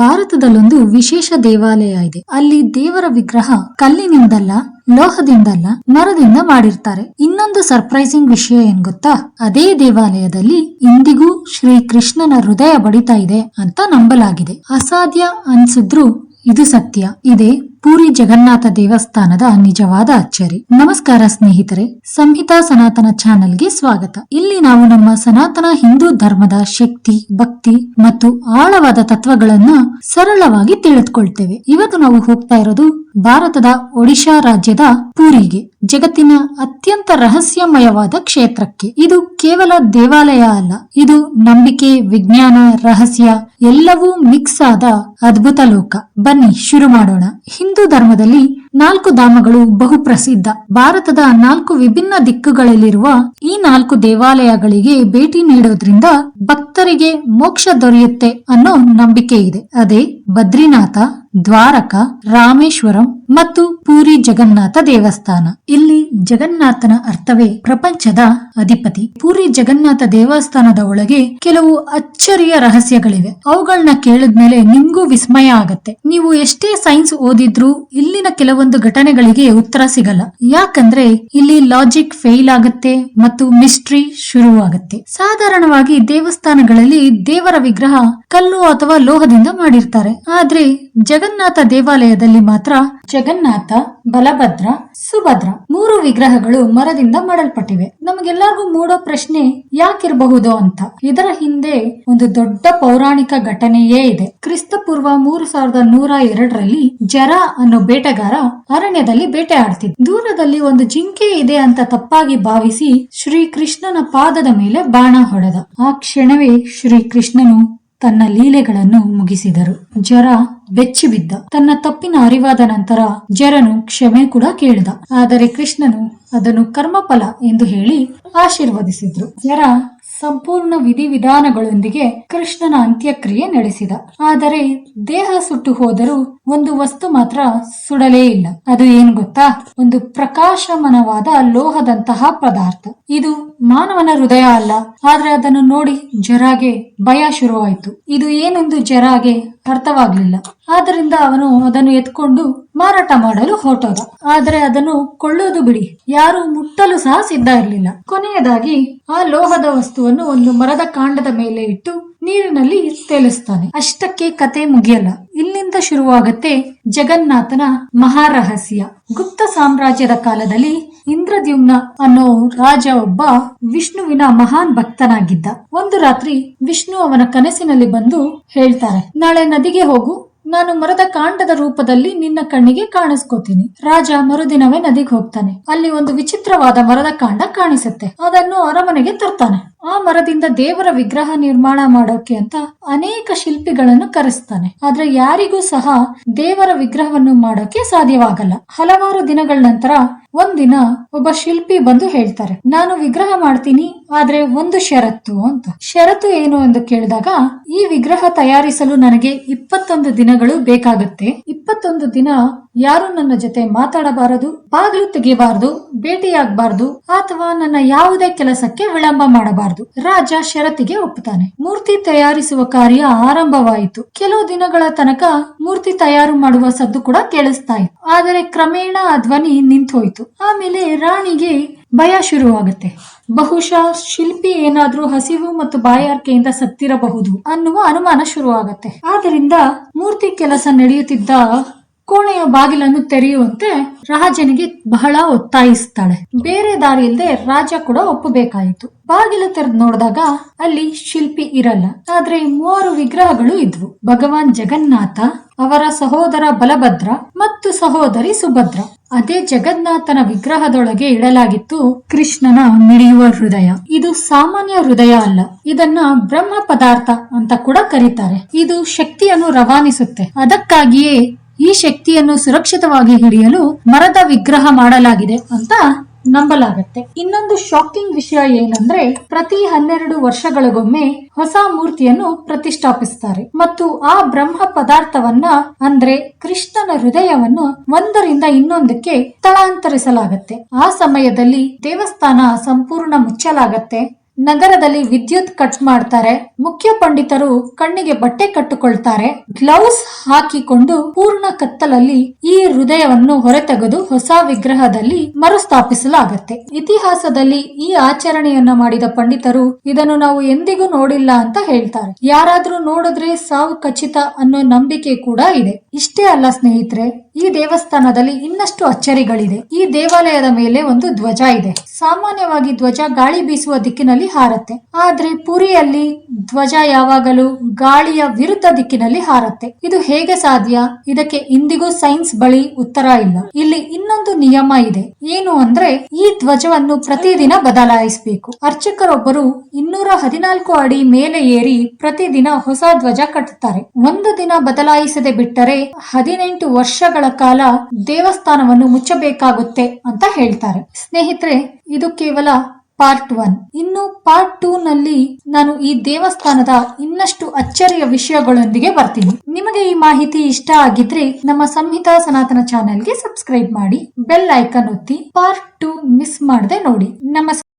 ಭಾರತದಲ್ಲೊಂದು ವಿಶೇಷ ದೇವಾಲಯ ಇದೆ. ಅಲ್ಲಿ ದೇವರ ವಿಗ್ರಹ ಕಲ್ಲಿನಿಂದಲ್ಲ, ಲೋಹದಿಂದಲ್ಲ, ಮರದಿಂದ ಮಾಡಿರ್ತಾರೆ. ಇನ್ನೊಂದು ಸರ್ಪ್ರೈಸಿಂಗ್ ವಿಷಯ ಏನ್ ಗೊತ್ತಾ? ಅದೇ ದೇವಾಲಯದಲ್ಲಿ ಇಂದಿಗೂ ಶ್ರೀ ಕೃಷ್ಣನ ಹೃದಯ ಬಡಿತಾ ಇದೆ ಅಂತ ನಂಬಲಾಗಿದೆ. ಅಸಾಧ್ಯ ಅನ್ಸಿದ್ರು ಇದು ಸತ್ಯ. ಇದೇ ಪೂರಿ ಜಗನ್ನಾಥ ದೇವಸ್ಥಾನದ ನಿಜವಾದ ಅಚ್ಚರಿ. ನಮಸ್ಕಾರ ಸ್ನೇಹಿತರೆ, ಸಂಹಿತಾ ಸನಾತನ ಚಾನೆಲ್ಗೆ ಸ್ವಾಗತ. ಇಲ್ಲಿ ನಾವು ನಮ್ಮ ಸನಾತನ ಹಿಂದೂ ಧರ್ಮದ ಶಕ್ತಿ, ಭಕ್ತಿ ಮತ್ತು ಆಳವಾದ ತತ್ವಗಳನ್ನ ಸರಳವಾಗಿ ತಿಳಿದುಕೊಳ್ತೇವೆ. ಇವತ್ತು ನಾವು ಹೋಗ್ತಾ ಇರೋದು ಭಾರತದ ಒಡಿಶಾ ರಾಜ್ಯದ ಪೂರಿಗೆ, ಜಗತ್ತಿನ ಅತ್ಯಂತ ರಹಸ್ಯಮಯವಾದ ಕ್ಷೇತ್ರಕ್ಕೆ. ಇದು ಕೇವಲ ದೇವಾಲಯ ಅಲ್ಲ, ಇದು ನಂಬಿಕೆ, ವಿಜ್ಞಾನ, ರಹಸ್ಯ ಎಲ್ಲವೂ ಮಿಕ್ಸ್ ಆದ ಅದ್ಭುತ ಲೋಕ. ಬನ್ನಿ, ಶುರು ಮಾಡೋಣ. ಹಿಂದೂ ಧರ್ಮದಲ್ಲಿ ನಾಲ್ಕು ಧಾಮಗಳು ಬಹು ಪ್ರಸಿದ್ಧ ಭಾರತದ ನಾಲ್ಕು ವಿಭಿನ್ನ ದಿಕ್ಕುಗಳಲ್ಲಿರುವ ಈ ನಾಲ್ಕು ದೇವಾಲಯಗಳಿಗೆ ಭೇಟಿ ನೀಡೋದ್ರಿಂದ ಭಕ್ತರಿಗೆ ಮೋಕ್ಷ ದೊರೆಯುತ್ತೆ ಅನ್ನೋ ನಂಬಿಕೆ ಇದೆ ಅದೇ ಬದ್ರಿನಾಥ ದ್ವಾರಕ, ರಾಮೇಶ್ವರಂ ಮತ್ತು ಪೂರಿ ಜಗನ್ನಾಥ ದೇವಸ್ಥಾನ. ಇಲ್ಲಿ ಜಗನ್ನಾಥನ ಅರ್ಥವೇ ಪ್ರಪಂಚದ ಅಧಿಪತಿ. ಪೂರಿ ಜಗನ್ನಾಥ ದೇವಸ್ಥಾನದ ಒಳಗೆ ಕೆಲವು ಅಚ್ಚರಿಯ ರಹಸ್ಯಗಳಿವೆ. ಅವುಗಳನ್ನ ಕೇಳಿದ್ಮೇಲೆ ನಿಮ್ಗೂ ವಿಸ್ಮಯ ಆಗತ್ತೆ. ನೀವು ಎಷ್ಟೇ ಸೈನ್ಸ್ ಓದಿದ್ರೂ ಇಲ್ಲಿನ ಕೆಲವೊಂದು ಘಟನೆಗಳಿಗೆ ಉತ್ತರ ಸಿಗಲ್ಲ. ಯಾಕಂದ್ರೆ ಇಲ್ಲಿ ಲಾಜಿಕ್ ಫೇಲ್ ಆಗುತ್ತೆ ಮತ್ತು ಮಿಸ್ಟ್ರಿ ಶುರುವಾಗುತ್ತೆ. ಸಾಧಾರಣವಾಗಿ ದೇವಸ್ಥಾನಗಳಲ್ಲಿ ದೇವರ ವಿಗ್ರಹ ಕಲ್ಲು ಅಥವಾ ಲೋಹದಿಂದ ಮಾಡಿರ್ತಾರೆ. ಆದ್ರೆ ಜಗನ್ನಾಥ ದೇವಾಲಯದಲ್ಲಿ ಮಾತ್ರ ಜಗನ್ನಾಥ, ಬಲಭದ್ರ, ಸುಭದ್ರ ಮೂರು ವಿಗ್ರಹಗಳು ಮರದಿಂದ ಮಾಡಲ್ಪಟ್ಟಿವೆ. ನಮಗೆಲ್ಲರಿಗೂ ಮೂಡೋ ಪ್ರಶ್ನೆ ಯಾಕಿರಬಹುದು ಅಂತ. ಇದರ ಹಿಂದೆ ಒಂದು ದೊಡ್ಡ ಪೌರಾಣಿಕ ಘಟನೆಯೇ ಇದೆ. ಕ್ರಿಸ್ತ ಪೂರ್ವ ಮೂರು ಸಾವಿರದ ನೂರ ಎರಡರಲ್ಲಿ ಜರ ಅನ್ನೋ ಬೇಟೆಗಾರ ಅರಣ್ಯದಲ್ಲಿ ಬೇಟೆ ಆಡ್ತಿದ್ದ. ದೂರದಲ್ಲಿ ಒಂದು ಜಿಂಕೆ ಇದೆ ಅಂತ ತಪ್ಪಾಗಿ ಭಾವಿಸಿ ಶ್ರೀ ಕೃಷ್ಣನ ಪಾದದ ಮೇಲೆ ಬಾಣ ಹೊಡೆದ. ಆ ಕ್ಷಣವೇ ಶ್ರೀ ಕೃಷ್ಣನು ತನ್ನ ಲೀಲೆಗಳನ್ನು ಮುಗಿಸಿದರು. ಜರ ಬೆಚ್ಚಿ ಬಿದ್ದ ತನ್ನ ತಪ್ಪಿನ ಅರಿವಾದ ನಂತರ ಜರನು ಕ್ಷಮೆ ಕೂಡ ಕೇಳಿದ. ಆದರೆ ಕೃಷ್ಣನು ಅದನ್ನು ಕರ್ಮಫಲ ಎಂದು ಹೇಳಿ ಆಶೀರ್ವದಿಸಿದ್ರು. ಜರ ಸಂಪೂರ್ಣ ವಿಧಿವಿಧಾನಗಳೊಂದಿಗೆ ಕೃಷ್ಣನ ಅಂತ್ಯಕ್ರಿಯೆ ನಡೆಸಿದ. ಆದರೆ ದೇಹ ಸುಟ್ಟು ಹೋದರೂ ಒಂದು ವಸ್ತು ಮಾತ್ರ ಸುಡಲೇ ಇಲ್ಲ. ಅದು ಏನ್ ಗೊತ್ತಾ? ಒಂದು ಪ್ರಕಾಶಮನವಾದ ಲೋಹದಂತಹ ಪದಾರ್ಥ. ಇದು ಮಾನವನ ಹೃದಯ ಅಲ್ಲ. ಆದ್ರೆ ಅದನ್ನು ನೋಡಿ ಜರಾಗೆ ಭಯ ಶುರುವಾಯಿತು. ಇದು ಏನೆಂದು ಜರಾಗೆ ಅರ್ಥವಾಗ್ಲಿಲ್ಲ. ಆದ್ದರಿಂದ ಅವನು ಅದನ್ನು ಎತ್ಕೊಂಡು ಮಾರಾಟ ಮಾಡಲು ಹೊರಟೋದ. ಆದರೆ ಅದನ್ನು ಕೊಳ್ಳೋದು ಬಿಡಿ. ಯಾರು ಮುಟ್ಟಲು ಸಹ ಸಿದ್ಧ ಇರಲಿಲ್ಲ. ಕೊನೆಯದಾಗಿ ಆ ಲೋಹದ ವಸ್ತುವನ್ನು ಒಂದು ಮರದ ಕಾಂಡದ ಮೇಲೆ ಇಟ್ಟು ನೀರಿನಲ್ಲಿ ತೇಲಿಸ್ತಾನೆ. ಅಷ್ಟಕ್ಕೆ ಕತೆ ಮುಗಿಯಲ್ಲ. ಇಲ್ಲಿಂದ ಶುರುವಾಗತ್ತೆ ಜಗನ್ನಾಥನ ಮಹಾರಹಸ್ಯ. ಗುಪ್ತ ಸಾಮ್ರಾಜ್ಯದ ಕಾಲದಲ್ಲಿ ಇಂದ್ರದ್ಯುಮ್ನ ಅನ್ನೋ ರಾಜ ಒಬ್ಬ ವಿಷ್ಣುವಿನ ಮಹಾನ್ ಭಕ್ತನಾಗಿದ್ದ. ಒಂದು ರಾತ್ರಿ ವಿಷ್ಣು ಅವನ ಕನಸಿನಲ್ಲಿ ಬಂದು ಹೇಳ್ತಾರೆ, ನಾಳೆ ನದಿಗೆ ಹೋಗು. ನಾನು ಮರದ ಕಾಂಡದ ರೂಪದಲ್ಲಿ ನಿನ್ನ ಕಣ್ಣಿಗೆ ಕಾಣಿಸ್ಕೋತೀನಿ. ರಾಜ ಮರುದಿನವೇ ನದಿಗೆ ಹೋಗ್ತಾನೆ. ಅಲ್ಲಿ ಒಂದು ವಿಚಿತ್ರವಾದ ಮರದ ಕಾಂಡ ಕಾಣಿಸುತ್ತೆ. ಅದನ್ನು ಅರಮನೆಗೆ ತರ್ತಾನೆ. ಆ ಮರದಿಂದ ದೇವರ ವಿಗ್ರಹ ನಿರ್ಮಾಣ ಮಾಡೋಕೆ ಅಂತ ಅನೇಕ ಶಿಲ್ಪಿಗಳನ್ನು ಕರೆಸ್ತಾನೆ. ಆದ್ರೆ ಯಾರಿಗೂ ಸಹ ದೇವರ ವಿಗ್ರಹವನ್ನು ಮಾಡೋಕೆ ಸಾಧ್ಯವಾಗಲ್ಲ. ಹಲವಾರು ದಿನಗಳ ನಂತರ ಒಂದಿನ ಒಬ್ಬ ಶಿಲ್ಪಿ ಬಂದು ಹೇಳ್ತಾರೆ, ನಾನು ವಿಗ್ರಹ ಮಾಡ್ತೀನಿ, ಆದ್ರೆ ಒಂದು ಷರತ್ತು ಅಂತ. ಷರತ್ತು ಏನು ಎಂದು ಕೇಳಿದಾಗ, ಈ ವಿಗ್ರಹ ತಯಾರಿಸಲು ನನಗೆ ಇಪ್ಪತ್ತೊಂದು ದಿನಗಳು ಬೇಕಾಗುತ್ತೆ. ಇಪ್ಪತ್ತೊಂದು ದಿನ ಯಾರು ನನ್ನ ಜೊತೆ ಮಾತಾಡಬಾರದು, ಬಾಗಿಲು ತೆಗಿಬಾರದು ಭೇಟಿಯಾಗಬಾರದು, ಅಥವಾ ನನ್ನ ಯಾವುದೇ ಕೆಲಸಕ್ಕೆ ವಿಳಂಬ ಮಾಡಬಾರದು. ರಾಜ ಷರತ್ತಿಗೆ ಒಪ್ಪುತ್ತಾನೆ. ಮೂರ್ತಿ ತಯಾರಿಸುವ ಕಾರ್ಯ ಆರಂಭವಾಯಿತು. ಕೆಲವು ದಿನಗಳ ತನಕ ಮೂರ್ತಿ ತಯಾರು ಮಾಡುವ ಸದ್ದು ಕೂಡ ಕೇಳಿಸ್ತಾ ಇತ್ತು ಆದರೆ ಕ್ರಮೇಣ ಆ ಧ್ವನಿ ನಿಂತು ಹೋಯ್ತು ಆಮೇಲೆ ರಾಣಿಗೆ ಭಯ ಶುರುವಾಗುತ್ತೆ. ಬಹುಶಃ ಶಿಲ್ಪಿ ಏನಾದ್ರೂ ಹಸಿವು ಮತ್ತು ಬಾಯಾರಿಕೆಯಿಂದ ಸತ್ತಿರಬಹುದು ಅನ್ನುವ ಅನುಮಾನ ಶುರುವಾಗುತ್ತೆ. ಆದ್ದರಿಂದ ಮೂರ್ತಿ ಕೆಲಸ ನಡೆಯುತ್ತಿದ್ದ ಕೋಣೆಯ ಬಾಗಿಲನ್ನು ತೆರೆಯುವಂತೆ ರಾಜನಿಗೆ ಬಹಳ ಒತ್ತಾಯಿಸ್ತಾಳೆ. ಬೇರೆ ದಾರಿ ಇಲ್ಲದೆ ರಾಜ ಕೂಡ ಒಪ್ಪಬೇಕಾಯಿತು. ಬಾಗಿಲು ತೆರೆದು ನೋಡಿದಾಗ ಅಲ್ಲಿ ಶಿಲ್ಪಿ ಇರಲ್ಲ. ಆದ್ರೆ ಮೂವರು ವಿಗ್ರಹಗಳು ಇದ್ವು. ಭಗವಾನ್ ಜಗನ್ನಾಥ, ಅವರ ಸಹೋದರ ಬಲಭದ್ರ ಮತ್ತು ಸಹೋದರಿ ಸುಭದ್ರ. ಅದೇ ಜಗನ್ನಾಥನ ವಿಗ್ರಹದೊಳಗೆ ಇಡಲಾಗಿತ್ತು ಕೃಷ್ಣನ ಮಿಡಿಯುವ ಹೃದಯ. ಇದು ಸಾಮಾನ್ಯ ಹೃದಯ ಅಲ್ಲ. ಇದನ್ನ ಬ್ರಹ್ಮ ಪದಾರ್ಥ ಅಂತ ಕೂಡ ಕರೀತಾರೆ. ಇದು ಶಕ್ತಿಯನ್ನು ರವಾನಿಸುತ್ತೆ. ಅದಕ್ಕಾಗಿಯೇ ಈ ಶಕ್ತಿಯನ್ನು ಸುರಕ್ಷಿತವಾಗಿ ಹಿಡಿಯಲು ಮರದ ವಿಗ್ರಹ ಮಾಡಲಾಗಿದೆ ಅಂತ ನಂಬಲಾಗತ್ತೆ. ಇನ್ನೊಂದು ಶಾಕಿಂಗ್ ವಿಷಯ ಏನಂದ್ರೆ, ಪ್ರತಿ ಹನ್ನೆರಡು ವರ್ಷಗಳಿಗೊಮ್ಮೆ ಹೊಸ ಮೂರ್ತಿಯನ್ನು ಪ್ರತಿಷ್ಠಾಪಿಸ್ತಾರೆ. ಮತ್ತು ಆ ಬ್ರಹ್ಮ ಪದಾರ್ಥವನ್ನ ಅಂದ್ರೆ ಕೃಷ್ಣನ ಹೃದಯವನ್ನು ಒಂದರಿಂದ ಇನ್ನೊಂದಕ್ಕೆ ಸ್ಥಳಾಂತರಿಸಲಾಗತ್ತೆ. ಆ ಸಮಯದಲ್ಲಿ ದೇವಸ್ಥಾನ ಸಂಪೂರ್ಣ ಮುಚ್ಚಲಾಗತ್ತೆ. ನಗರದಲ್ಲಿ ವಿದ್ಯುತ್ ಕಟ್ ಮಾಡ್ತಾರೆ. ಮುಖ್ಯ ಪಂಡಿತರು ಕಣ್ಣಿಗೆ ಬಟ್ಟೆ ಕಟ್ಟುಕೊಳ್ತಾರೆ. ಗ್ಲೌಸ್ ಹಾಕಿಕೊಂಡು ಪೂರ್ಣ ಕತ್ತಲಲ್ಲಿ ಈ ಹೃದಯವನ್ನು ಹೊರತೆಗೆದು ಹೊಸ ವಿಗ್ರಹದಲ್ಲಿ ಮರುಸ್ಥಾಪಿಸಲಾಗತ್ತೆ. ಇತಿಹಾಸದಲ್ಲಿ ಈ ಆಚರಣೆಯನ್ನ ಮಾಡಿದ ಪಂಡಿತರು ಇದನ್ನು ನಾವು ಎಂದಿಗೂ ನೋಡಿಲ್ಲ ಅಂತ ಹೇಳ್ತಾರೆ. ಯಾರಾದ್ರೂ ನೋಡಿದ್ರೆ ಸಾವು ಖಚಿತ ಅನ್ನೋ ನಂಬಿಕೆ ಕೂಡ ಇದೆ. ಇಷ್ಟೇ ಅಲ್ಲ ಸ್ನೇಹಿತರೆ ಈ ದೇವಸ್ಥಾನದಲ್ಲಿ ಇನ್ನಷ್ಟು ಅಚ್ಚರಿಗಳಿದೆ. ಈ ದೇವಾಲಯದ ಮೇಲೆ ಒಂದು ಧ್ವಜ ಇದೆ. ಸಾಮಾನ್ಯವಾಗಿ ಧ್ವಜ ಗಾಳಿ ಬೀಸುವ ದಿಕ್ಕಿನಲ್ಲಿ ಹಾರತ್ತೆ. ಆದ್ರೆ ಪುರಿಯಲ್ಲಿ ಧ್ವಜ ಯಾವಾಗಲೂ ಗಾಳಿಯ ವಿರುದ್ಧ ದಿಕ್ಕಿನಲ್ಲಿ ಹಾರತ್ತೆ. ಇದು ಹೇಗೆ ಸಾಧ್ಯ? ಇದಕ್ಕೆ ಇಂದಿಗೂ ಸೈನ್ಸ್ ಬಳಿ ಉತ್ತರ ಇಲ್ಲ. ಇಲ್ಲಿ ಇನ್ನೊಂದು ನಿಯಮ ಇದೆ. ಏನು ಅಂದ್ರೆ ಈ ಧ್ವಜವನ್ನು ಪ್ರತಿದಿನ ಬದಲಾಯಿಸಬೇಕು. ಅರ್ಚಕರೊಬ್ಬರು ಇನ್ನೂರ ಹದಿನಾಲ್ಕು ಅಡಿ ಮೇಲೆ ಏರಿ ಪ್ರತಿದಿನ ಹೊಸ ಧ್ವಜ ಕಟ್ಟುತ್ತಾರೆ. ಒಂದು ದಿನ ಬದಲಾಯಿಸದೆ ಬಿಟ್ಟರೆ ಹದಿನೆಂಟು ವರ್ಷಗಳ ಕಾಲ ದೇವಸ್ಥಾನವನ್ನು ಮುಚ್ಚಬೇಕಾಗುತ್ತೆ ಅಂತ ಹೇಳ್ತಾರೆ. ಸ್ನೇಹಿತರೆ, ಇದು ಕೇವಲ ಪಾರ್ಟ್ ಒನ್ ಇನ್ನು ಪಾರ್ಟ್ ಟೂ ನಲ್ಲಿ ನಾನು ಈ ದೇವಸ್ಥಾನದ ಇನ್ನಷ್ಟು ಅಚ್ಚರಿಯ ವಿಷಯಗಳೊಂದಿಗೆ ಬರ್ತೀನಿ. ನಿಮಗೆ ಈ ಮಾಹಿತಿ ಇಷ್ಟ ಆಗಿದ್ರೆ ನಮ್ಮ ಸಂಹಿತಾ ಸನಾತನ ಚಾನೆಲ್ಗೆ ಸಬ್ಸ್ಕ್ರೈಬ್ ಮಾಡಿ ಬೆಲ್ ಐಕನ್ ಒತ್ತಿ ಪಾರ್ಟ್ ಟೂ ಮಿಸ್ ಮಾಡದೆ ನೋಡಿ. ನಮಸ್ಕಾರ.